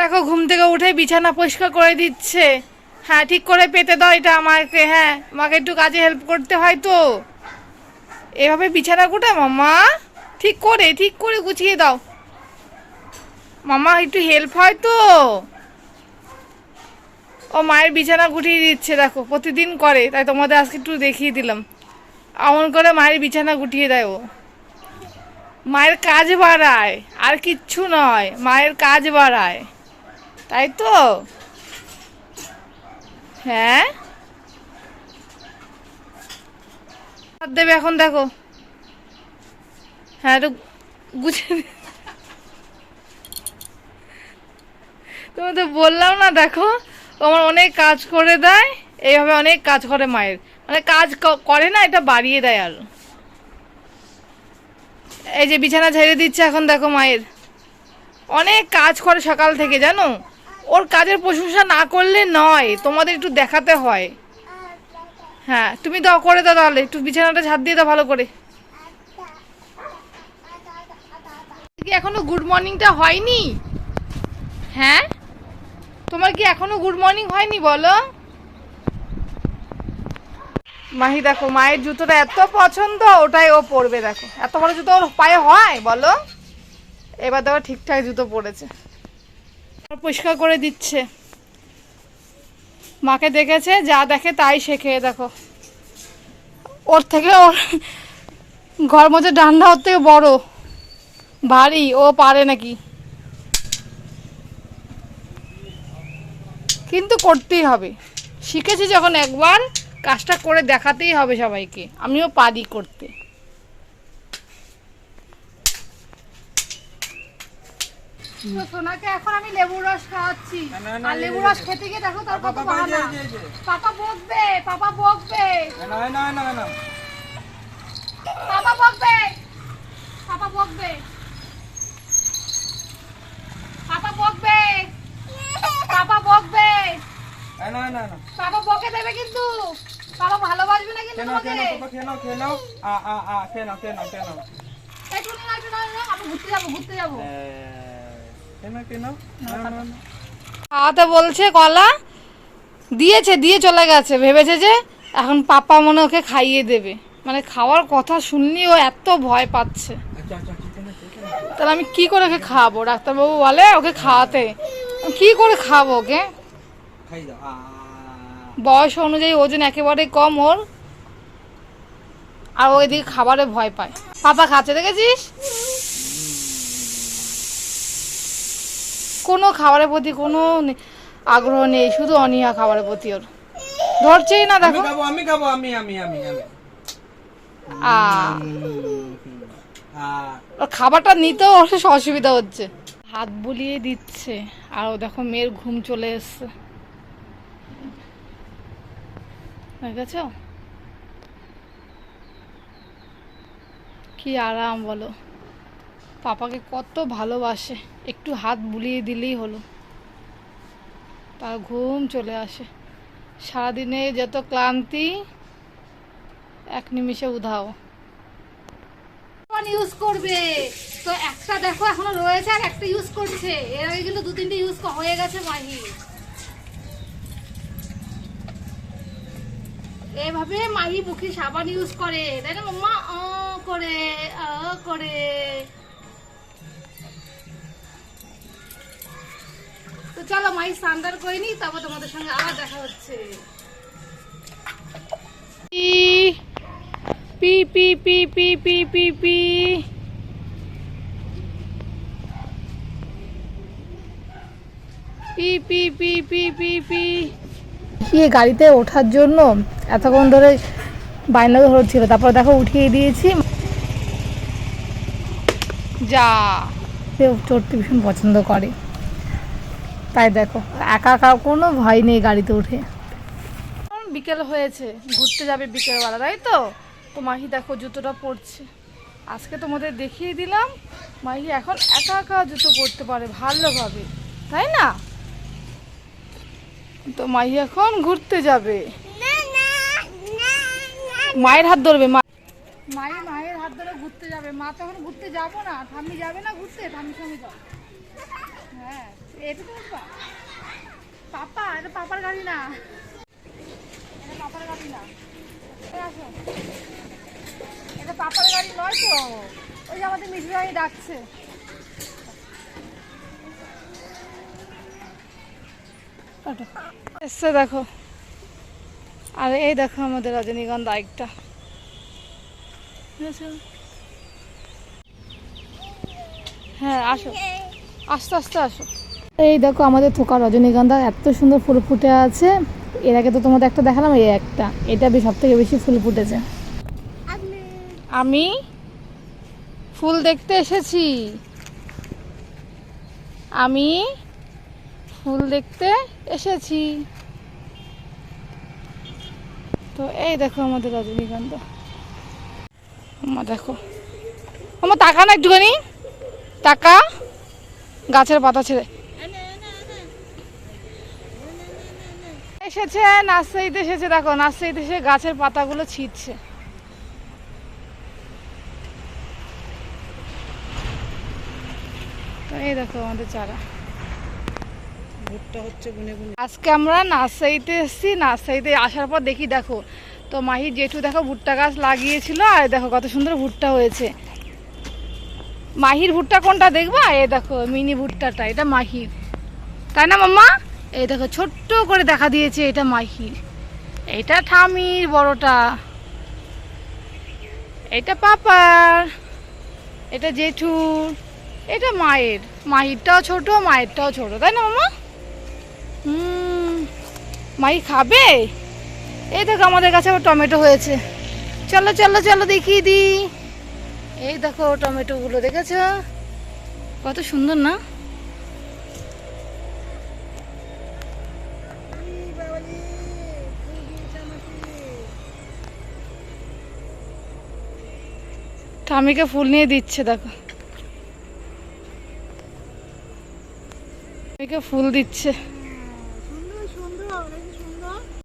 দেখো, ঘুম থেকে উঠে বিছানা পরিষ্কার করে দিচ্ছে। হ্যাঁ ঠিক করে পেতে দাও এটা আমাকে হ্যাঁ আমাকে একটু কাজে হেল্প করতে হয় তো। এভাবে বিছানা গোটা মামা? ঠিক করে ঠিক করে গুছিয়ে দাও। মামা, একটু হেল্প হয় তো। ও মায়ের বিছানা গুটিয়ে দিচ্ছে, দেখো, প্রতিদিন করে। তাই তোমাদের আজকে একটু দেখিয়ে দিলাম। এমন করে মায়ের বিছানা গুটিয়ে দেয় ও। মায়ের কাজ বাড়ায়, আর কিচ্ছু নয়, মায়ের কাজ বাড়ায়। তাই তো? হ্যাঁ? দেবে এখন, দেখো। হ্যাঁ একটু গুছিয়ে। তুমি তো বললাম না, দেখো। ও আমার অনেক কাজ করে দেয়, এইভাবে অনেক কাজ করে মায়ের। মানে কাজ করে না, এটা বাড়িয়ে দেয় আর। এই যে বিছানা ঝেড়ে দিচ্ছে এখন, দেখো মায়ের। অনেক কাজ করে সকাল থেকে, জানো? ওর কাজের প্রশংসা না করলে নয়, তোমাদের একটু দেখাতে হয়। হ্যাঁ তুমি দাও, করে দাও তাহলে, একটু বিছানাটা ঝাড় দিয়ে দাও ভালো করে। এখনও গুড মর্নিংটা হয়নি? হ্যাঁ? তোমার কি এখনও গুড মর্নিং হয়নি বলো? মাহি, দেখো, মায়ের জুতোটা এত পছন্দ, ওটাই ও পরবে, দেখো। এত বড় জুতো ওর পায়ে হয়, বলো? এবার দেখো ঠিকঠাক জুতো পরেছে। পরিষ্কার করে দিচ্ছে। মাকে দেখেছে, যা দেখে তাই শেখে দেখো। ওর থেকে ওর ঘর মধ্যে ডান্ডা ওর থেকে বড়। ভারী, ও পারে নাকি? কিন্তু করতেই হবে। শিখেছি যখন একবার, কাজটা করে দেখাতেই হবে সবাইকে। আমিও পারি করতে। তো সোনাকে এখন আমি লেবুর রস খাওয়াচ্ছি। না, না, না, আর লেবুর রস খেতে গিয়ে দেখো তার কত বাবা, এই যে, বাহানা এই যে, এই যে। পাপা বকবে পাপা বকবে। না না না না পাপা বকবে। পাপা বকবে। পাপা বকবে। পাপা বকবে। না না না না। পাপা বকে দেবে কিন্তু। পাপা ভালোবাসবে না কিন্তু কেন তোমাকে। আ আ আ টুনি না না ঘুরতে যাব ঘুরতে যাব। না খাওয়াতে বলছে কলা। দিয়েছে দিয়ে চলে গেছে। ভেবেছে যে এখন পাপা মনে ওকে খাইয়ে দেবে। মানে খাওয়ার কথা শুনলি ও এত ভয় পাচ্ছে। আচ্ছা আচ্ছা তাহলে আমি কি করে ওকে খাওয়াবো? ডাক্তারবাবু বলে ওকে খাওয়াতে। কি করে খাওয়াবো ওকে? খাই দাও। আ। বয়স অনুযায়ী ওজন একেবারে কম ওর। আর ও এদিকে খাবারে ভয় পায়। পাপা খাচ্ছে দেখেছিস? কোনো খাবারের প্রতি কোনো আগ্রহ নেই শুধু অনীহা খাবারের প্রতি ওর। ধরছেই না দেখো। আমি খাব আমি আমি আমি খাবারটা নিতেও ওর অসুবিধা হচ্ছে। হাত বুলিয়ে দিচ্ছে আর ও দেখো মেয়ের ঘুম চলে এসছে। দেখেছ কি আরাম বলো। পাপাকে কত ভালোবাসে। একটু হাত বুলিয়ে দিলেই হলো। তার ঘুম চলে আসে। সারাদিনে যত ক্লান্তি, এক নিমিষে উধাও। ইউজ করবে? তো একটা দেখো এখনও রয়েছে আর একটা ইউজ করছে। এর আগে কিন্তু দু তিনটে ইউজ হয়ে গেছে মাহি। এভাবে মাহি মুখে সাবান ইউজ করে। তাই না, মাম্মা? করে করে। তো চলো মাহি স্নান করে নি তারপর তোমাদের সঙ্গে আবার দেখা হচ্ছে P P P P P P P P P P P P P গিয়ে গাড়িতে ওঠার জন্য এতক্ষণ ধরে বায়না ধরছিল তারপর দেখো উঠিয়ে দিয়েছি যা সে চড়তে ভীষণ পছন্দ করে তাই দেখো, একা একা কোনো ভয় নেই গাড়িতে উঠে। বিকেল হয়েছে, ঘুরতে যাবে বিকেলবেলা, তাই তো? তো মাহি দেখো জুতোটা পরছে। আজকে তোমাদের দেখিয়ে দিলাম, মাহি এখন একা একা জুতো পরতে পারে ভালোভাবে, তাই না? তো মাহি এখন ঘুরতে যাবে। মায়ের হাত ধরবে, মা। মাই মায়ের হাত ধরে ঘুরতে যাবে, মা তো এখন ঘুরতে যাব না, ঠাম্মি যাবে না ঘুরতে, ঠাম্মির সঙ্গে যাও হ্যাঁ। এটা পাপার না। এটা পাপার না। আসো। এটা পাপার নয় তো। ওই যে আমাদের ডাকছে। দেখো। আর এই দেখো আমাদের রজনীগন্ধা একটা হ্যাঁ আসো। আস্তে আস্তে আসো। এই দেখো আমাদের থোকা রজনীগন্ধা, এত সুন্দর ফুল ফুটে আছে। এর আগে তো তোমাদের একটা দেখালাম, এই একটা। এটা সব থেকে বেশি ফুল ফুটেছে। আমি ফুল দেখতে এসেছি। আমি ফুল দেখতে এসেছি। তো এই দেখো আমাদের রজনীগন্ধা। দেখো। আমার টাকা না একটুখানি। টাকা গাছের পাতা ছেড়ে। এসেছে নার্সারিতে এসেছে দেখো নার্সারিতে এসে গাছের পাতাগুলো ছিঁড়ছে। তো এই দেখো আমাদের চারা। ভুট্টা হচ্ছে গুনে গুনে। আজকে আমরা নার্সারিতে এসেছি নার্সারিতে আসার পর দেখি দেখো তো মাহি জেঠু দেখো ভুট্টা গাছ লাগিয়েছিল আর দেখো কত সুন্দর ভুট্টা হয়েছে। মাহির ভুট্টা কোনটা দেখবা? এই দেখো মিনি ভুট্টাটা এটা মাহির। তাই না মাম্মা? এই দেখো, ছোট্ট করে দেখা দিয়েছে এটা মাহির এটা ঠামির বড়টা। এটা পাপার। এটা জেঠুর। এটা মায়ের। মাহিরটাও ছোট, মায়েরটাও ছোট, তাই না মামা? হুম। মাই খাবে? এই দেখো, আমাদের কাছে আবার টমেটো হয়েছে। চলো চলো চলো দেখিয়ে দিই এই দেখো, টমেটোগুলো, দেখেছ? কত সুন্দর, না? ঠামিকে ফুল নিয়ে দিচ্ছে দেখো। ঠামিকে ফুল দিচ্ছে।